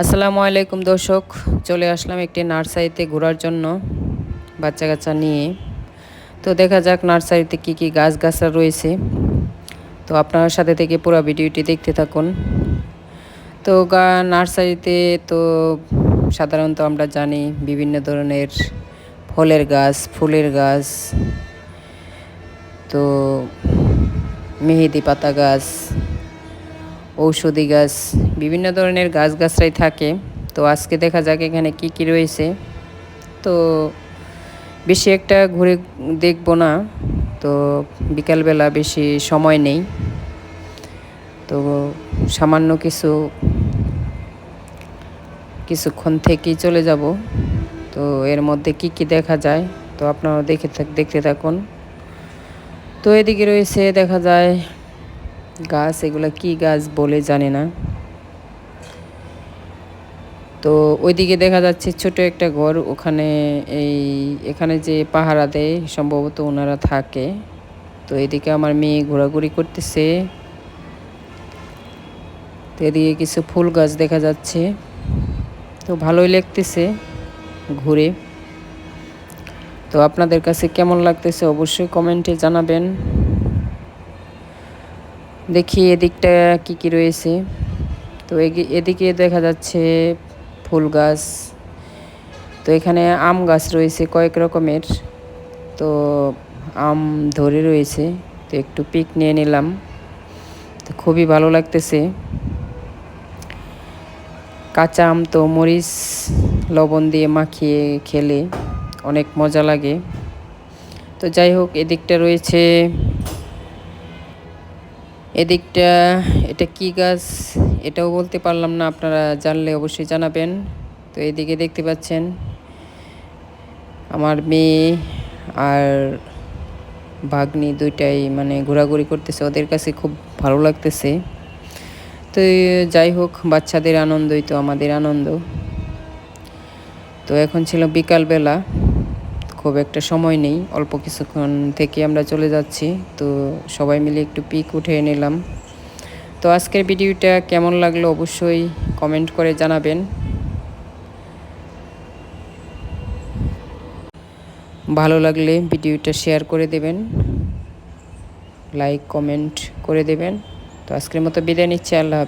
আসসালামু আলাইকুম দর্শক, চলে আসলাম একটি নার্সারিতে ঘোরার জন্য বাচ্চা কাচ্চা নিয়ে। তো দেখা যাক নার্সারিতে কি কি গাছ গাছরা রয়েছে। তো আপনার সাথে থেকে পুরো ভিডিওটি দেখতে থাকুন। তো নার্সারিতে তো সাধারণত আমরা জানি বিভিন্ন ধরনের ফলের গাছ, ফুলের গাছ, তো মেহেদি পাতা গাছ ঔষধি গাছ, বিভিন্ন ধরনের গাছ গাছরাই থাকে। তো আজকে দেখা যাক এখানে কি কি রয়েছে। তো বেশি একটা ঘুরে দেখব না। তো বিকালবেলা বেশি সময় নেই। তো সামান্য কিছু, কিছুক্ষণ থেকেই চলে যাব। তো এর মধ্যে কি কি দেখা যায়, তো আপনারা দেখে দেখতে থাকুন। তো এদিকে রয়েছে দেখা যায় গাছ, এগুলো কি গাছ বলে জানে না। তো ওইদিকে দেখা যাচ্ছে ছোট একটা ঘর, ওখানে এই, এখানে যে পাহারা দেয়, সম্ভবত ওনারা থাকে। তো এদিকে আমার মেয়ে ঘোরাঘুরি করতেছে। তো এদিকে কিছু ফুল গাছ দেখা যাচ্ছে। তো ভালোই লাগতেছে ঘুরে। তো আপনাদের কাছে কেমন লাগতেছে অবশ্যই কমেন্টে জানাবেন। দেখি এদিকটা কি কি রয়েছে। তো এদিকে দেখা যাচ্ছে ফুল গাছ। তো এখানে আম গাছ রয়েছে কয়েক রকমের। তো আম ধরে রয়েছে। তো একটু পিক নিয়ে নিলাম। তো খুবই ভালো লাগতেছে। কাঁচা আম তো মরিচ, লবণ দিয়ে মাখিয়ে খেলে অনেক মজা লাগে। তো যাই হোক, এদিকটা রয়েছে এদিকটা, এটা কি গাছ? এটাও বলতে পারলাম না, আপনারা জানলে অবশ্যই জানাবেন। তো এদিকে দেখতে পাচ্ছেন, আমার মেয়ে আর ভাগ্নি দুইটাই মানে ঘোরাঘুরি করতেছে। ওদের কাছে খুব ভালো লাগতেছে। তো যাই হোক, বাচ্চাদের আনন্দই তো আমাদের আনন্দ। তো এখন ছিল বিকালবেলা। খুব একটা সময় নেই, অল্প কিছুক্ষণ থেকে আমরা চলে যাচ্ছি। তো সবাই মিলে একটু পিক উঠে নিলাম। তো আজকের ভিডিওটা কেমন লাগল অবশ্যই কমেন্ট করে জানাবেন। ভালো লাগলে ভিডিওটা শেয়ার করে দেবেন, লাইক, কমেন্ট করে দেবেন। তো আজকের মতো বিদায় নিচ্ছি, আল্লাহ